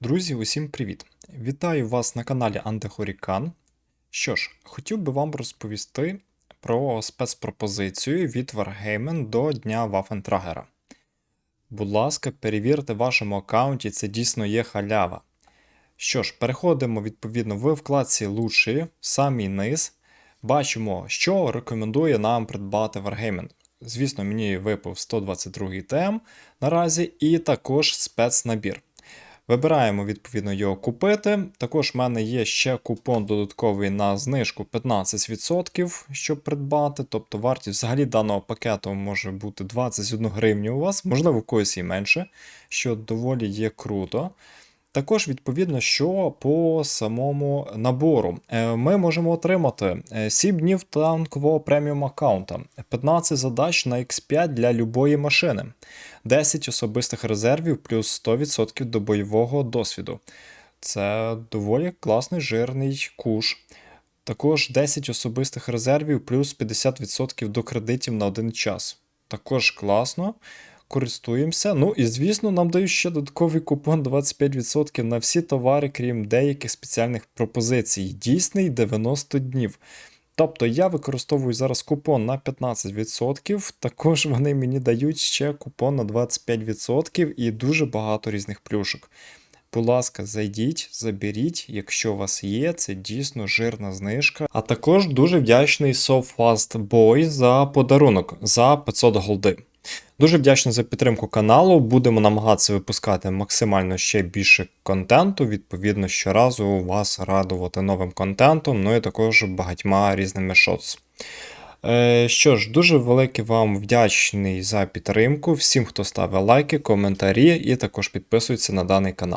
Друзі, усім привіт! Вітаю вас на каналі Антихорікан. Що ж, хотів би вам розповісти про спецпропозицію від Wargaming до Дня Вафентрагера. Будь ласка, перевірте в вашому аккаунті, це дійсно є халява. Що ж, переходимо відповідно в вкладці Лучші, самий низ. Бачимо, що рекомендує нам придбати Wargaming. Звісно, мені випав 122 ТМ наразі, і також спецнабір. Вибираємо відповідно його купити. Також в мене є ще купон додатковий на знижку 15%, щоб придбати. Тобто вартість взагалі даного пакету може бути 21 гривню у вас, можливо, в когось і менше, що доволі є круто. Також, відповідно, що по самому набору Е, ми можемо отримати е, 7 днів танкового преміум аккаунта, 15 задач на X5 для любої машини, 10 особистих резервів плюс 100% до бойового досвіду. Це доволі класний жирний куш. Також 10 особистих резервів плюс 50% до кредитів на один час. Також класно. Користуємося. Ну і звісно, нам дають ще додатковий купон 25% на всі товари, крім деяких спеціальних пропозицій. Дійсний 90 днів. Тобто я використовую зараз купон на 15%, також вони мені дають ще купон на 25% і дуже багато різних плюшок. Будь ласка, зайдіть, заберіть, якщо у вас є, це дійсно жирна знижка. А також дуже вдячний So Boy за подарунок за 500 голди. Дуже вдячний за підтримку каналу. Будемо намагатися випускати максимально ще більше контенту. Відповідно, щоразу вас радувати новим контентом, ну і також багатьма різними шоц. Е, що ж, дуже велике вам вдячний за підтримку. Всім, хто ставить лайки, коментарі і також підписується на даний канал.